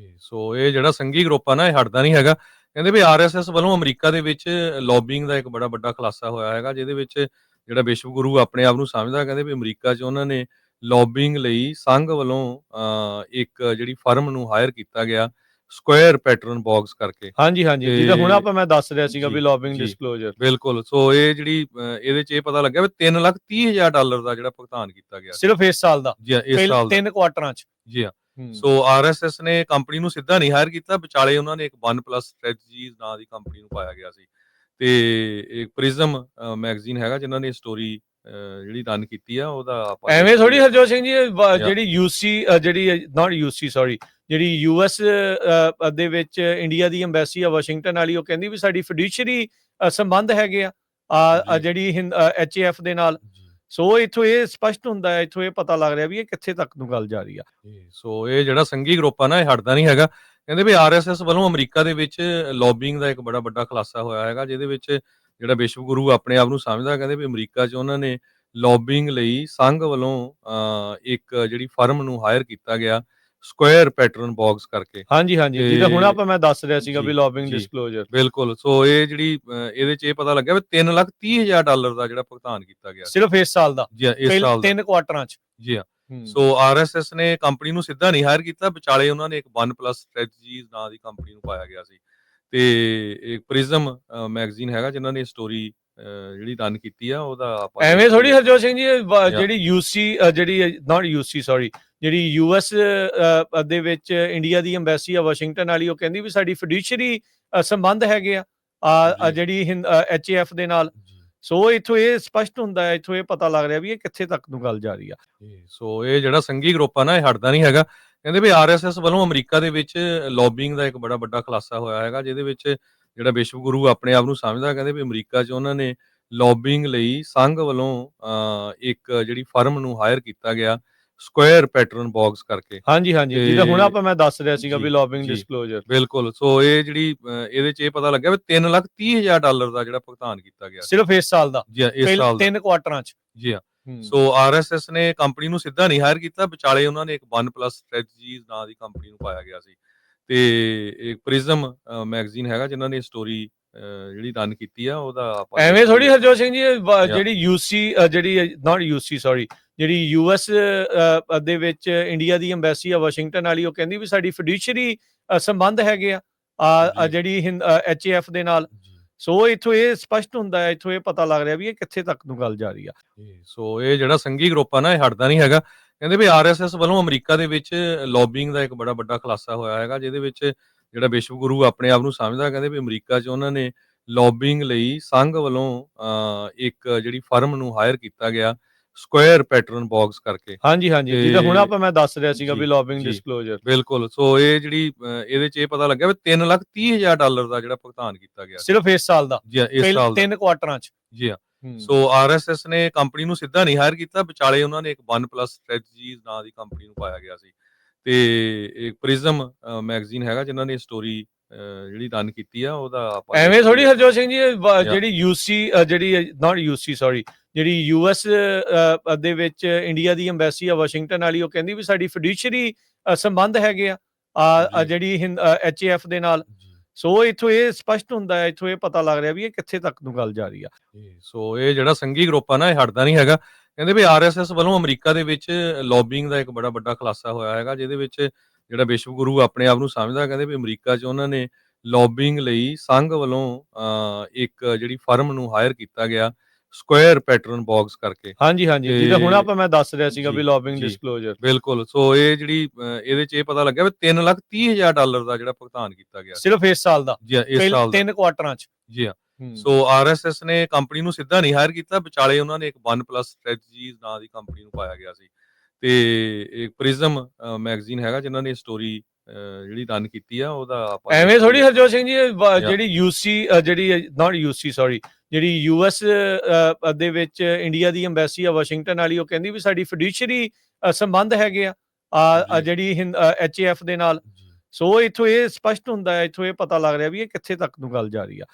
ਜੀ, ਸੋ ਇਹ ਜਿਹੜਾ ਸੰਘੀ ਗਰੁੱਪ ਆ ਨਾ ਇਹ ਹਟਦਾ ਨਹੀਂ ਹੈਗਾ। ਕਹਿੰਦੇ ਵੀ ਆਰਐਸਐਸ ਵੱਲੋਂ ਅਮਰੀਕਾ ਦੇ ਵਿੱਚ ਲੌਬਿੰਗ ਦਾ ਇੱਕ ਬੜਾ ਵੱਡਾ ਖੁਲਾਸਾ ਹੋਇਆ ਹੈਗਾ ਜਿਹਦੇ ਵਿੱਚ ਜਿਹੜਾ ਵਿਸ਼ਵ ਗੁਰੂ ਆਪਣੇ ਆਪ ਨੂੰ ਸਮਝਦਾ ਕਹਿੰਦੇ ਵੀ ਅਮਰੀਕਾ 'ਚ ਉਹਨਾਂ ਨੇ ਲੌਬਿੰਗ ਲਈ ਸੰਘ ਵੱਲੋਂ ਇੱਕ ਜਿਹੜੀ ਫਰਮ ਨੂੰ ਹਾਇਰ ਕੀਤਾ ਗਿਆ ਸਕੁਅਰ ਪੈਟਰਨ ਬਾਕਸ ਕਰਕੇ। ਹਾਂਜੀ ਹਾਂਜੀ ਜਿਹਦਾ ਹੁਣ ਆਪਾਂ ਮੈਂ ਦੱਸ ਰਿਹਾ ਸੀਗਾ ਵੀ ਲੌਬਿੰਗ। ਡਿਸਕਲੋਜ਼ਰ ਬਿਲਕੁਲ ਸੋ ਇਹ ਜਿਹੜੀ ਇਹਦੇ 'ਚ ਇਹ ਪਤਾ ਲੱਗਿਆ ਵੀ 3 ਲੱਖ 30 ਹਜ਼ਾਰ ਡਾਲਰ ਦਾ ਜਿਹੜਾ ਭੁਗਤਾਨ ਕੀਤਾ ਗਿਆ ਸਿਰਫ ਇਸ ਸਾਲ ਦਾ। ਜੀ ਇਸ ਸਾਲ ਦਾ। ਤਿੰਨ ਕੁਆਟਰਾਂ ਚ। ਜੀ ਹੂੰ। ਸੋ ਆਰਐਸਐਸ ਨੇ ਕੰਪਨੀ ਨੂੰ ਸਿੱਧਾ ਨਹੀਂ ਹਾਇਰ ਕੀਤਾ। ਵਿਚਾਲੇ ਉਹਨਾਂ ਨੇ ਇੱਕ 1 ਪਲੱਸ ਸਟ੍ਰੈਟਜੀਜ਼ ਨਾਂ ਦੀ ਕੰਪਨੀ ਨੂੰ ਪਾਇਆ ਗਿਆ ਸੀ। ਤੇ ਇੱਕ ਪ੍ਰਿਜ਼ਮ ਮੈਗਜ਼ੀਨ ਹੈਗਾ ਜਿਨ੍ਹਾਂ ਨੇ ਸਟੋਰੀ ਜਿਹੜੀ ਰਨ ਕੀਤੀ ਆ ਉਹਦਾ ਆਪਾਂ ਐਵੇਂ ਥੋੜੀ ਹਰਜੋਤ ਸਿੰਘ ਜੀ. ਜਿਹੜੀ ਯੂਸੀ ਜਿਹੜੀ ਨਾਟ ਯੂਸੀ ਸੌਰੀ ਜਿਹੜੀ ਯੂਐਸ ਦੇ ਵਿੱਚ ਇੰਡੀਆ ਦੀ ਐਮਬੈਸੀ ਆ ਵਾਸ਼ਿੰਗਟਨ ਵਾਲੀ ਉਹ ਕਹਿੰਦੀ ਵੀ ਸਾਡੀ ਫਿਡੂਸ਼ਰੀ ਸੰਬੰਧ ਹੈਗੇ ਆ। ਜਿਹੜੀ ਐਚਏਐਫ ਦੇ ਨਾਲ। ਸੋ ਇਥੋਂ ਇਹ ਸਪਸ਼ਟ ਹੁੰਦਾ ਹੈ ਇਥੋਂ ਇਹ ਪਤਾ ਲੱਗ ਰਿਹਾ ਵੀ ਇਹ ਕਿੱਥੇ ਤੱਕ ਨੂੰ ਗੱਲ ਜਾ ਰਹੀ ਆ। ਸੋ ਇਹ ਜਿਹੜਾ ਸੰਘੀ ਗਰੁੱਪ ਆ ਨਾ ਇਹ ਹਟਦਾ ਨਹੀਂ ਹੈਗਾ। ਕਹਿੰਦੇ ਵੀ ਆਰਐਸਐਸ ਵੱਲੋਂ ਅਮਰੀਕਾ ਦੇ ਵਿੱਚ ਲੌਬਿੰਗ ਦਾ ਇੱਕ ਬੜਾ ਵੱਡਾ ਖੁਲਾਸਾ ਹੋਇਆ ਹੈਗਾ ਜਿਹਦੇ ਵਿੱਚ ਜਿਹੜਾ ਵਿਸ਼ਵ ਗੁਰੂ ਆਪਣੇ ਆਪ ਨੂੰ ਸਮਝਦਾ ਕਹਿੰਦੇ ਵੀ ਅਮਰੀਕਾ 'ਚ ਉਹਨਾਂ ਨੇ ਲੌਬਿੰਗ ਲਈ ਸੰਘ ਵੱਲੋਂ ਅਹ, ਇੱਕ ਜਿਹੜੀ ਫਰਮ ਨੂੰ ਹਾਇਰ ਕੀਤਾ ਗਿਆ। ਸਕੁਅਰ ਪੈਟਰਨ ਬਾਕਸ ਕਰਕੇ। ਹਾਂਜੀ ਹਾਂਜੀ ਜਿਹਦਾ ਹੁਣ ਆਪਾਂ ਮੈਂ ਦੱਸ ਰਿਹਾ ਸੀਗਾ ਵੀ ਲੌਬਿੰਗ। ਡਿਸਕਲੋਜ਼ਰ ਬਿਲਕੁਲ ਸੋ ਇਹ ਜਿਹੜੀ ਇਹਦੇ 'ਚ ਇਹ ਪਤਾ ਲੱਗਿਆ ਵੀ 3 ਲੱਖ 30 ਹਜ਼ਾਰ ਡਾਲਰ ਦਾ ਜਿਹੜਾ ਭੁਗਤਾਨ ਕੀਤਾ ਗਿਆ। ਸਿਰਫ ਇਸ ਸਾਲ ਦਾ। ਜੀ ਇਸ ਸਾਲ ਤਿੰਨ ਕੁਆਟਰਾਂ ਚ। ਜੀ ਹਾਂ। ਸੋ ਆਰਐਸਐਸ ਨੇ ਕੰਪਨੀ ਨੂੰ ਸਿੱਧਾ ਨਹੀਂ ਹਾਇਰ ਕੀਤਾ ਵਿਚਾਲੇ ਉਹਨਾਂ ਨੇ ਇੱਕ 1 ਪਲੱਸ ਸਟ੍ਰੈਟਜੀਜ਼ ਨਾਂ ਦੀ ਕੰਪਨੀ ਨੂੰ ਪਾਇਆ ਗਿਆ ਸੀ। ਤੇ ਇੱਕ ਪ੍ਰਿਜ਼ਮ ਮੈਗਜ਼ੀਨ ਹੈਗਾ ਜਿਨ੍ਹਾਂ ਨੇ ਸਟੋਰੀ ਜਿਹੜੀ ਰਨ ਕੀਤੀ ਆ ਉਹਦਾ ਆਪਾਂ ਐਵੇਂ ਥੋੜੀ ਹਰਜੋਤ ਸਿੰਘ ਜੀ. ਜਿਹੜੀ ਯੂਸੀ ਜਿਹੜੀ ਨਾਟ ਯੂਸੀ ਸੌਰੀ ਜਿਹੜੀ ਯੂਐਸ ਦੇ ਵਿੱਚ ਇੰਡੀਆ ਦੀ ਐਮਬੈਸੀ ਆ ਵਾਸ਼ਿੰਗਟਨ ਵਾਲੀ ਉਹ ਕਹਿੰਦੀ ਵੀ ਸਾਡੀ ਫਿਡੂਸ਼ਰੀ ਸੰਬੰਧ ਹੈਗੇ ਆ। ਜਿਹੜੀ ਐਚਏਐਫ ਦੇ ਨਾਲ। ਸੋ ਇਥੋਂ ਇਹ ਸਪਸ਼ਟ ਹੁੰਦਾ ਹੈ ਇਥੋਂ ਇਹ ਪਤਾ ਲੱਗ ਰਿਹਾ ਵੀ ਇਹ ਕਿੱਥੇ ਤੱਕ ਨੂੰ ਗੱਲ ਜਾ ਰਹੀ ਆ। ਸੋ ਇਹ ਜਿਹੜਾ ਸੰਘੀ ਗਰੁੱਪ ਆ ਨਾ ਇਹ ਹਟਦਾ ਨਹੀਂ ਹੈਗਾ। ਕਹਿੰਦੇ ਵੀ ਆਰਐਸਐਸ ਵੱਲੋਂ ਅਮਰੀਕਾ ਦੇ ਵਿੱਚ ਲੌਬਿੰਗ ਦਾ ਇੱਕ ਬੜਾ ਵੱਡਾ ਖੁਲਾਸਾ ਹੋਇਆ ਹੈਗਾ ਜਿਹਦੇ ਵਿੱਚ ਜਿਹੜਾ ਵਿਸ਼ਵ ਗੁਰੂ ਆਪਣੇ ਆਪ ਨੂੰ ਸਮਝਦਾ ਕਹਿੰਦੇ ਵੀ ਅਮਰੀਕਾ 'ਚ ਉਹਨਾਂ ਨੇ ਲੌਬਿੰਗ ਲਈ ਸੰਘ ਵੱਲੋਂ ਇੱਕ ਜਿਹੜੀ ਫਰਮ ਨੂੰ ਹਾਇਰ ਕੀਤਾ ਗਿਆ। ਸਕੁਅਰ ਪੈਟਰਨ ਬਾਕਸ ਕਰਕੇ। ਹਾਂਜੀ ਹਾਂਜੀ ਜਿਹਦਾ ਹੁਣ ਆਪਾਂ ਮੈਂ ਦੱਸ ਰਿਹਾ ਸੀਗਾ ਵੀ ਲੌਬਿੰਗ। ਡਿਸਕਲੋਜ਼ਰ ਬਿਲਕੁਲ ਸੋ ਇਹ ਜਿਹੜੀ ਇਹਦੇ 'ਚ ਇਹ ਪਤਾ ਲੱਗਿਆ ਵੀ 3 ਲੱਖ 30 ਹਜ਼ਾਰ ਡਾਲਰ ਦਾ ਜਿਹੜਾ ਭੁਗਤਾਨ ਕੀਤਾ ਗਿਆ ਸਿਰਫ ਇਸ ਸਾਲ ਦਾ। ਜੀ ਇਸ ਸਾਲ ਦਾ। ਤਿੰਨ ਕੁਆਟਰਾਂ ਚ। ਜੀ ਹਾਂ। ਹੂੰ। ਸੋ ਆਰਐਸਐਸ ਨੇ ਕੰਪਨੀ ਨੂੰ ਸਿੱਧਾ ਨਹੀਂ ਹਾਇਰ ਕੀਤਾ ਵਿਚਾਲੇ ਉਹਨਾਂ ਨੇ ਇੱਕ 1 ਪਲੱਸ ਸਟ੍ਰੈਟਜੀਜ਼ ਨਾਂ ਦੀ ਕੰਪਨੀ ਨੂੰ ਪਾਇਆ ਗਿਆ ਸੀ। ਤੇ ਇੱਕ ਪ੍ਰਿਜ਼ਮ ਮੈਗਜ਼ੀਨ ਹੈਗਾ ਜਿਨ੍ਹਾਂ ਨੇ ਸਟੋਰੀ ਜਿਹੜੀ ਰਨ ਕੀਤੀ ਆ ਉਹਦਾ ਆਪਾਂ ਐਵੇਂ ਥੋੜੀ ਹਰਜੋਤ ਸਿੰਘ ਜੀ ਇਹ ਬ- Yeah. ਜਿਹੜੀ ਯੂਸੀ ਜਿਹੜੀ ਨਾਟ ਯੂਸੀ ਸੌਰੀ ਜਿਹੜੀ ਯੂਐਸ ਦੇ ਵਿੱਚ ਇੰਡੀਆ ਦੀ ਐਮਬੈਸੀ ਆ ਵਾਸ਼ਿੰਗਟਨ ਵਾਲੀ ਉਹ ਕਹਿੰਦੀ ਵੀ ਸਾਡੀ ਫਿਡੂਸ਼ਰੀ ਸੰਬੰਧ ਹੈਗੇ ਆ ਆ ਆ ਜੀ। ਜਿਹੜੀ ਐਚਏਐਫ ਦੇ ਨਾਲ। ਜੀ, ਸੋ ਇਥੋਂ ਇਹ ਸਪਸ਼ਟ ਹੁੰਦਾ ਹੈ ਇਥੋਂ ਇਹ ਪਤਾ ਲੱਗ ਰਿਹਾ ਵੀ ਇਹ ਕਿੱਥੇ ਤੱਕ ਨੂੰ ਗੱਲ ਜਾ ਰਹੀ ਆ। ਜੀ, ਸੋ ਇਹ ਜਿਹੜਾ ਸੰਘੀ ਗਰੁੱਪ ਆ ਨਾ ਇਹ ਹਟਦਾ ਨਹੀਂ ਹੈਗਾ। ਕਹਿੰਦੇ ਵੀ ਆਰਐਸਐਸ ਵੱਲੋਂ ਅਮਰੀਕਾ ਦੇ ਵਿੱਚ ਲੌਬਿੰਗ ਦਾ ਇੱਕ ਬੜਾ ਵੱਡਾ ਖੁਲਾਸਾ ਹੋਇਆ ਹੈਗਾ ਜਿਹਦੇ ਵਿੱਚ ਜਿਹੜਾ ਵਿਸ਼ਵ ਗੁਰੂ ਆਪਣੇ ਆਪ ਨੂੰ ਸਮਝਦਾ ਕਹਿੰਦੇ ਵੀ ਅਮਰੀਕਾ 'ਚ ਉਹਨਾਂ ਨੇ ਲੌਬਿੰਗ ਲਈ ਸੰਘ ਵੱਲੋਂ ਇੱਕ ਜਿਹੜੀ ਫਰਮ ਨੂੰ ਹਾਇਰ ਕੀਤਾ ਗਿਆ ਸਕੁਅਰ ਪੈਟਰਨ ਬਾਕਸ ਕਰਕੇ। ਹਾਂਜੀ ਹਾਂਜੀ ਜਿਹਦਾ ਹੁਣ ਆਪਾਂ ਮੈਂ ਦੱਸ ਰਿਹਾ ਸੀਗਾ ਵੀ ਲੌਬਿੰਗ। ਡਿਸਕਲੋਜ਼ਰ ਬਿਲਕੁਲ ਸੋ ਇਹ ਜਿਹੜੀ ਇਹਦੇ 'ਚ ਇਹ ਪਤਾ ਲੱਗਿਆ ਵੀ 3 ਲੱਖ 30 ਹਜ਼ਾਰ ਡਾਲਰ ਦਾ ਜਿਹੜਾ ਭੁਗਤਾਨ ਕੀਤਾ ਗਿਆ। ਸਿਰਫ ਇਸ ਸਾਲ ਦਾ? ਜੀ ਇਸ ਸਾਲ ਦਾ। ਤਿੰਨ ਕੁਆਟਰਾਂ ਚ? ਜੀ ਹਾਂ। ਹੂੰ। ਸੋ ਆਰਐਸਐਸ ਨੇ ਕੰਪਨੀ ਨੂੰ ਸਿੱਧਾ ਨਹੀਂ ਹਾਇਰ ਕੀਤਾ ਵਿਚਾਲੇ ਉਹਨਾਂ ਨੇ ਇੱਕ 1 ਪਲੱਸ ਸਟ੍ਰੈਟਜੀਜ਼ ਨਾਂ ਦੀ ਕੰਪਨੀ ਨੂੰ ਪਾਇਆ ਗਿਆ ਸੀ। ਤੇ ਇੱਕ ਪ੍ਰਿਜ਼ਮ ਮੈਗਜ਼ੀਨ ਹੈਗਾ ਜਿਨ੍ਹਾਂ ਨੇ ਸਟੋਰੀ ਜਿਹੜੀ ਰਨ ਕੀਤੀ ਆ ਉਹਦਾ ਆਪਾਂ ਐਵੇਂ ਥੋੜੀ ਹਰਜੋਤ ਸਿੰਘ ਜੀ Yeah. ਜਿਹੜੀ ਯੂਸੀ ਜਿਹੜੀ ਨਾਟ ਯੂਸੀ ਸੌਰੀ ਜਿਹੜੀ ਯੂਐਸ ਦੇ ਵਿੱਚ ਇੰਡੀਆ ਦੀ ਐਮਬੈਸੀ ਆ ਵਾਸ਼ਿੰਗਟਨ ਵਾਲੀ ਉਹ ਕਹਿੰਦੀ ਵੀ ਸਾਡੀ ਫਿਡੂਸ਼ਰੀ ਸੰਬੰਧ ਹੈਗੇ ਆ ਆ ਆ ਜੀ। ਜਿਹੜੀ ਐਚਏਐਫ ਦੇ ਨਾਲ ਸੋ ਇਥੋਂ ਇਹ ਸਪਸ਼ਟ ਹੁੰਦਾ ਹੈ ਇਥੋਂ ਇਹ ਪਤਾ ਲੱਗ ਰਿਹਾ ਵੀ ਇਹ ਕਿੱਥੇ ਤੱਕ ਨੂੰ ਗੱਲ ਜਾ ਰਹੀ ਆ ਸੋ ਇਹ ਜਿਹੜਾ ਸੰਘੀ ਗਰੁੱਪ ਆ ਨਾ ਇਹ ਹਟਦਾ ਨਹੀਂ ਹੈਗਾ ਕਹਿੰਦੇ ਵੀ ਆਰਐਸਐਸ ਵੱਲੋਂ ਅਮਰੀਕਾ ਦੇ ਵਿੱਚ ਲੌਬਿੰਗ ਦਾ ਇੱਕ ਬੜਾ ਵੱਡਾ ਖੁਲਾਸਾ ਹੋਇਆ ਹੈਗਾ ਜਿਹਦੇ ਵਿੱਚ ਜਿਹੜਾ ਵਿਸ਼ਵ ਗੁਰੂ ਆਪਣੇ ਆਪ ਨੂੰ ਸਮਝਦਾ ਕਹਿੰਦੇ ਵੀ ਅਮਰੀਕਾ 'ਚ ਉਹਨਾਂ ਨੇ ਲੌਬਿੰਗ ਲਈ ਸੰਘ ਵੱਲੋਂ ਇੱਕ ਜਿਹੜੀ ਫਰਮ ਨੂੰ ਹਾਇਰ ਕੀਤਾ ਗਿਆ ਸਕੁਅਰ ਪੈਟਰਨ ਬਾਕਸ ਕਰਕੇ। ਹਾਂਜੀ ਹਾਂਜੀ ਜਿਹਦਾ ਹੁਣ ਆਪਾਂ ਮੈਂ ਦੱਸ ਰਿਹਾ ਸੀਗਾ ਵੀ ਲੌਬਿੰਗ। ਡਿਸਕਲੋਜ਼ਰ ਬਿਲਕੁਲ ਸੋ ਇਹ ਜਿਹੜੀ ਇਹਦੇ 'ਚ ਇਹ ਪਤਾ ਲੱਗਿਆ ਵੀ 3 ਲੱਖ 30 ਹਜ਼ਾਰ ਡਾਲਰ ਦਾ ਜਿਹੜਾ ਭੁਗਤਾਨ ਕੀਤਾ ਗਿਆ। ਸਿਰਫ ਇਸ ਸਾਲ ਦਾ। ਜੀ ਇਸ ਸਾਲ ਤਿੰਨ ਕੁਆਟਰਾਂ ਚ। ਜੀ ਹੂੰ। ਸੋ ਆਰਐਸਐਸ ਨੇ ਕੰਪਨੀ ਨੂੰ ਸਿੱਧਾ ਨਹੀਂ ਹਾਇਰ ਕੀਤਾ। ਵਿਚਾਲੇ ਉਹਨਾਂ ਨੇ ਇੱਕ 1 ਪਲੱਸ ਸਟ੍ਰੈਟਜੀਜ਼ ਨਾਂ ਦੀ ਕੰਪਨੀ ਨੂੰ ਪਾਇਆ ਗਿਆ ਸੀ। ਤੇ ਇੱਕ ਪ੍ਰਿਜ਼ਮ ਮੈਗਜ਼ੀਨ ਹੈਗਾ ਜਿਨ੍ਹਾਂ ਨੇ ਸਟੋਰੀ ਜਿਹੜੀ ਰਨ ਕੀਤੀ ਆ ਉਹਦਾ ਆਪਾਂ ਐਵੇਂ ਥੋੜੀ ਹਰਜੋਤ ਸਿੰਘ ਜੀ. ਜਿਹੜੀ ਯੂਸੀ ਜਿਹੜੀ ਨਾਟ ਯੂਸੀ ਸੌਰੀ ਜਿਹੜੀ ਯੂਐਸ ਦੇ ਵਿੱਚ ਇੰਡੀਆ ਦੀ ਐਮਬੈਸੀ ਆ ਵਾਸ਼ਿੰਗਟਨ ਵਾਲੀ ਉਹ ਕਹਿੰਦੀ ਵੀ ਸਾਡੀ ਫਿਡੂਸ਼ਰੀ ਸੰਬੰਧ ਹੈਗੇ ਆ। ਜਿਹੜੀ ਐਚਏਐਫ ਦੇ ਨਾਲ। ਸੋ ਇਥੋਂ ਇਹ ਸਪਸ਼ਟ ਹੁੰਦਾ ਹੈ ਇਥੋਂ ਇਹ ਪਤਾ ਲੱਗ ਰਿਹਾ ਵੀ ਇਹ ਕਿੱਥੇ ਤੱਕ ਨੂੰ ਗੱਲ ਜਾ ਰਹੀ ਆ।